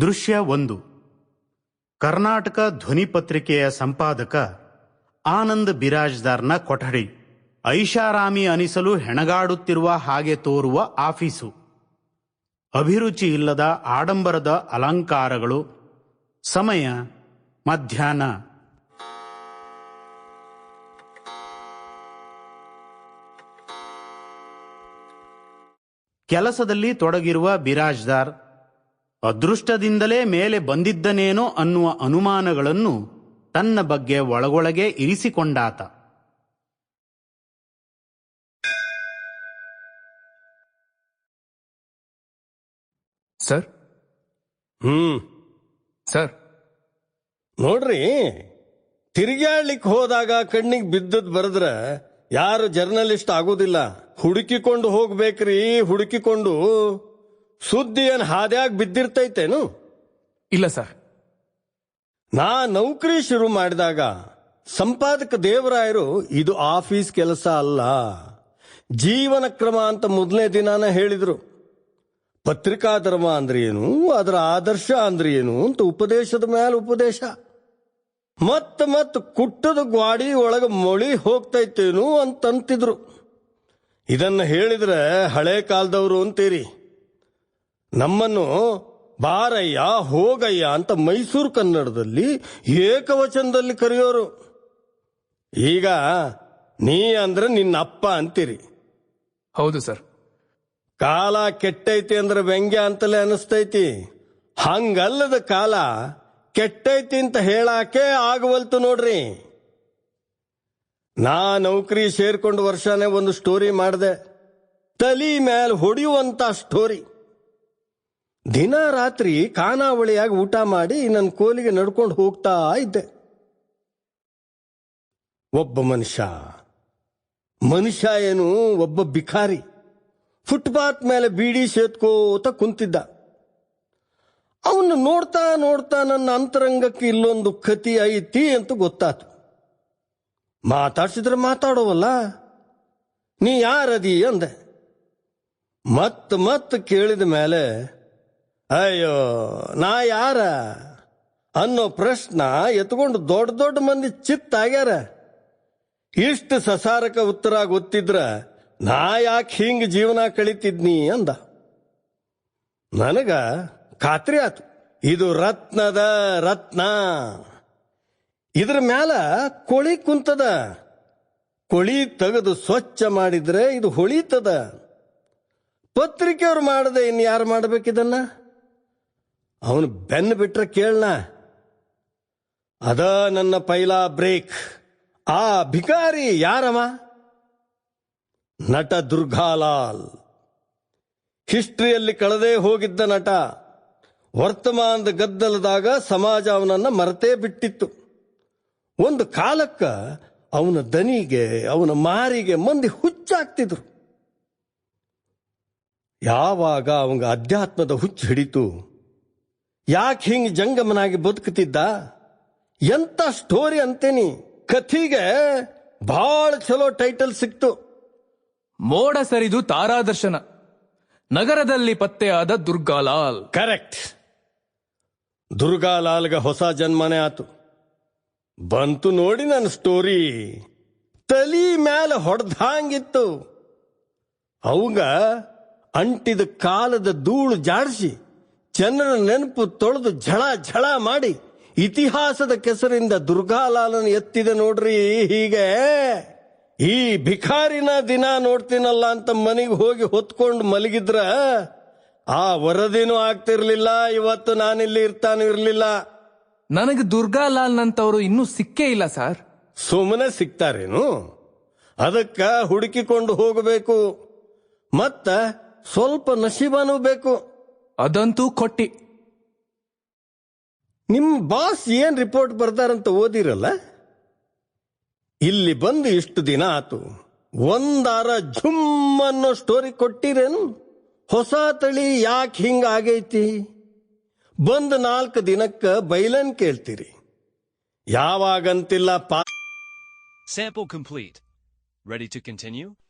ದೃಶ್ಯ ಒಂದು. ಕರ್ನಾಟಕ ಧ್ವನಿ ಪತ್ರಿಕೆಯ ಸಂಪಾದಕ ಆನಂದ್ ಬಿರಾಜ್ದಾರ್ನ ಕೊಠಡಿ. ಐಷಾರಾಮಿ ಅನಿಸಲು ಹೆಣಗಾಡುತ್ತಿರುವ ಹಾಗೆ ತೋರುವ ಆಫೀಸು. ಅಭಿರುಚಿ ಇಲ್ಲದ ಆಡಂಬರದ ಅಲಂಕಾರಗಳು. ಸಮಯ ಮಧ್ಯಾಹ್ನ. ಕೆಲಸದಲ್ಲಿ ತೊಡಗಿರುವ ಬಿರಾಜ್ದಾರ್ ಅದೃಷ್ಟದಿಂದಲೇ ಮೇಲೆ ಬಂದಿದ್ದನೇನೋ ಅನ್ನುವ ಅನುಮಾನಗಳನ್ನು ತನ್ನ ಬಗ್ಗೆ ಒಳಗೊಳಗೆ ಇರಿಸಿಕೊಂಡಾತ. ಸರ್? ಹ್ಮ್. ಸರ್? ನೋಡ್ರಿ ತಿರುಗಾಡ್ಲಿಕ್ಕೆ ಹೋದಾಗ ಕಣ್ಣಿಗೆ ಬಿದ್ದದ್ ಬರದ್ರ ಯಾರು ಜರ್ನಲಿಸ್ಟ್ ಆಗೋದಿಲ್ಲ. ಹುಡುಕಿಕೊಂಡು ಹೋಗ್ಬೇಕ್ರಿ ಹುಡುಕಿಕೊಂಡು. ಸುದ್ದಿ ಏನ್ ಹಾದ್ಯಾಗ ಬಿದ್ದಿರ್ತೈತೇನು? ಇಲ್ಲ ಸರ್. ನಾ ನೌಕರಿ ಶುರು ಮಾಡಿದಾಗ ಸಂಪಾದಕ ದೇವರಾಯರು ಇದು ಆಫೀಸ್ ಕೆಲಸ ಅಲ್ಲ ಜೀವನ ಕ್ರಮ ಅಂತ ಮೊದಲನೇ ದಿನಾನ ಹೇಳಿದ್ರು. ಪತ್ರಿಕಾ ಧರ್ಮ ಅಂದ್ರೆ ಏನು ಅದರ ಆದರ್ಶ ಅಂದ್ರೆ ಏನು ಅಂತ ಉಪದೇಶದ ಮೇಲೆ ಉಪದೇಶ. ಮತ್ತ ಮತ್ ಕುಟ್ಟದ ಗ್ವಾಡಿ ಒಳಗ ಮೊಳಿ ಹೋಗ್ತೈತೇನು ಅಂತಂತಿದ್ರು. ಇದನ್ನ ಹೇಳಿದ್ರೆ ಹಳೆ ಕಾಲದವರು ಅಂತೀರಿ. ನಮ್ಮನ್ನು ಬಾರಯ್ಯ ಹೋಗಯ್ಯ ಅಂತ ಮೈಸೂರು ಕನ್ನಡದಲ್ಲಿ ಏಕವಚನದಲ್ಲಿ ಕರೆಯೋರು. ಈಗ ನೀ ಅಂದ್ರೆ ನಿನ್ನ ಅಪ್ಪ ಅಂತೀರಿ. ಹೌದು ಸರ್. ಕಾಲ ಕೆಟ್ಟೈತಿ ಅಂದ್ರೆ ವ್ಯಂಗ್ಯ ಅಂತಲೇ ಅನಿಸ್ತೈತಿ. ಹಂಗಲ್ಲದ ಕಾಲ ಕೆಟ್ಟೈತಿ ಅಂತ ಹೇಳಾಕೆ ಆಗವಲ್ತು ನೋಡ್ರಿ. ನಾ ನೌಕರಿ ಸೇರ್ಕೊಂಡು ವರ್ಷನೇ ಒಂದು ಸ್ಟೋರಿ ಮಾಡಿದೆ. ತಲಿ ಮೇಲೆ ಹೊಡೆಯುವಂತ ಸ್ಟೋರಿ ದಿನ ರಾತ್ರಿ ಖಾನಾವಳಿಯಾಗಿ ಊಟ ಮಾಡಿ ನನ್ನ ಕೋಲಿಗೆ ನಡ್ಕೊಂಡು ಹೋಗ್ತಾ ಇದ್ದೆ. ಒಬ್ಬ ಮನುಷ್ಯ. ಮನುಷ್ಯ ಏನು ಒಬ್ಬ ಬಿಖಾರಿ ಫುಟ್ಪಾತ್ ಮೇಲೆ ಬೀಡಿ ಸೇತ್ಕೋತ ಕುಂತಿದ್ದ. ಅವನು ನೋಡ್ತಾ ನೋಡ್ತಾ ನನ್ನ ಅಂತರಂಗಕ್ಕೆ ಇಲ್ಲೊಂದು ಕತಿ ಐತಿ ಅಂತ ಗೊತ್ತಾತು. ಮಾತಾಡ್ಸಿದ್ರೆ ಮಾತಾಡೋವಲ್ಲ. ನೀ ಯಾರದಿ ಅಂದೆ. ಮತ್ ಮತ್ ಕೇಳಿದ ಮೇಲೆ ಅಯ್ಯೋ, ನಾ ಯಾರ? ಅನ್ನೋ ಪ್ರಶ್ನ ಎತ್ಕೊಂಡು ದೊಡ್ಡ ದೊಡ್ಡ ಮಂದಿ ಚಿತ್ತಾಗ್ಯಾರ ಇಷ್ಟು ಸಸಾರಕ ಉತ್ತರ ಗೊತ್ತಿದ್ರ, ನಾ ಯಾಕೆ ಹಿಂಗ್ ಜೀವನ ಕಳಿತಿದ್ನಿ ಅಂದ. ನನಗ ಖಾತ್ರಿ ಆತು. ಇದು ರತ್ನದ ರತ್ನ. ಇದ್ರ ಮ್ಯಾಲ ಕೊಳಿ ಕುಂತದ. ಕೊಳಿ ತೆಗೆದು ಸ್ವಚ್ಛ ಮಾಡಿದ್ರೆ ಇದು ಹೊಳಿತದ. ಪತ್ರಿಕೆಯವ್ರು ಮಾಡದೆ ಇನ್ ಯಾರು ಮಾಡ್ಬೇಕಿದನ್ನ? ಅವನು ಬೆನ್ನ ಬಿಟ್ರೆ ಕೇಳನ? ಅದ ನನ್ನ ಪೈಲಾ ಬ್ರೇಕ್. ಆ ಭಿಕಾರಿ ಯಾರವ? ನಟ ದುರ್ಗಾಲಾಲ್. ಹಿಸ್ಟ್ರಿಯಲ್ಲಿ ಕಳೆದೇ ಹೋಗಿದ್ದ ನಟ. ವರ್ತಮಾನದ ಗದ್ದಲದಾಗ ಸಮಾಜ ಅವನನ್ನ ಮರೆತೇ ಬಿಟ್ಟಿತ್ತು. ಒಂದು ಕಾಲಕ್ಕ ಅವನ ದನಿಗೆ, ಅವನ ಮಾರಿಗೆ ಮಂದಿ ಹುಚ್ಚಾಗ್ತಿದ್ರು. ಯಾವಾಗ ಅವಂಗ ಅಧ್ಯಾತ್ಮದ ಹುಚ್ಚು ಹಿಡಿತು? ಯಾಕೆ ಹಿಂಗ್ ಜಂಗಮನಾಗಿ ಬದುಕುತ್ತಿದ್ದ? ಎಂತ ಸ್ಟೋರಿ ಅಂತೇನಿ. ಕಥಿಗೆ ಬಹಳ ಚಲೋ ಟೈಟಲ್ ಸಿಕ್ತು. ಮೋಡ ಸರಿದು ತಾರಾದರ್ಶನ ನಗರದಲ್ಲಿ ಪತ್ತೆಯಾದ ದುರ್ಗಾಲಾಲ್ ಕರೆಕ್ಟ್ ದುರ್ಗಾಲಾಲ್ಗ ಹೊಸ ಜನ್ಮನೇ ಆತು. ಬಂತು ನೋಡಿ ನನ್ನ ಸ್ಟೋರಿ ತಲಿ ಮ್ಯಾಲ ಹೊಡೆದಂಗಿತ್ತು ಅವಂಗ ಅಂಟಿದ ಕಾಲದ ಧೂಳು ಜಾಡಿಸಿ. ಜನರ ನೆನಪು ತೊಳೆದು ಝಳ ಝಳ ಮಾಡಿ ಇತಿಹಾಸದ ಕೆಸರಿಂದ ದುರ್ಗಾಲಾಲನ ಎತ್ತಿದೆ ನೋಡ್ರಿ ಹೀಗೆ. ಈ ಭಿಕಾರಿನ ದಿನ ನೋಡ್ತೀನಲ್ಲ ಅಂತ ಮನೆಗೆ ಹೋಗಿ ಹೊತ್ಕೊಂಡು ಮಲಗಿದ್ರ ಆ ವರದಿನೂ ಆಗ್ತಿರ್ಲಿಲ್ಲ ಇವತ್ತು ನಾನಿಲ್ಲಿ ಇರ್ತಾನು ಇರ್ಲಿಲ್ಲ. ನನಗೆ ದುರ್ಗಾಲಾಲ್ ನಂತವರು ಇನ್ನೂ ಸಿಕ್ಕೇ ಇಲ್ಲ ಸರ್. ಸುಮ್ಮನೆ ಸಿಗ್ತಾರೇನು ಅದಕ್ಕ ಹುಡುಕಿಕೊಂಡು ಹೋಗಬೇಕು. ಮತ್ತ ಸ್ವಲ್ಪ ನಶೀಬನೂ ಬೇಕು. ಅದಂತೂ ಕೊಟ್ಟಿ. ನಿಮ್ ಬಾಸ್ ಏನ್ ರಿಪೋರ್ಟ್ ಬರ್ತಾರಂತ ಓದಿರಲ್ಲ? ಇಲ್ಲಿ ಬಂದು ಇಷ್ಟು ದಿನ ಆತು. ಒಂದಾರ ಝುಮ್ ಅನ್ನೋ ಸ್ಟೋರಿ ಕೊಟ್ಟಿರೇನು? ಹೊಸ ತಳಿ ಯಾಕೆ ಹಿಂಗ ಆಗೈತಿ? ಬಂದ್ ನಾಲ್ಕು ದಿನಕ್ಕ ಬೈಲನ್ ಕೇಳ್ತೀರಿ. ಯಾವಾಗಂತಿಲ್ಲ ಪಾ Sample complete ready to continue?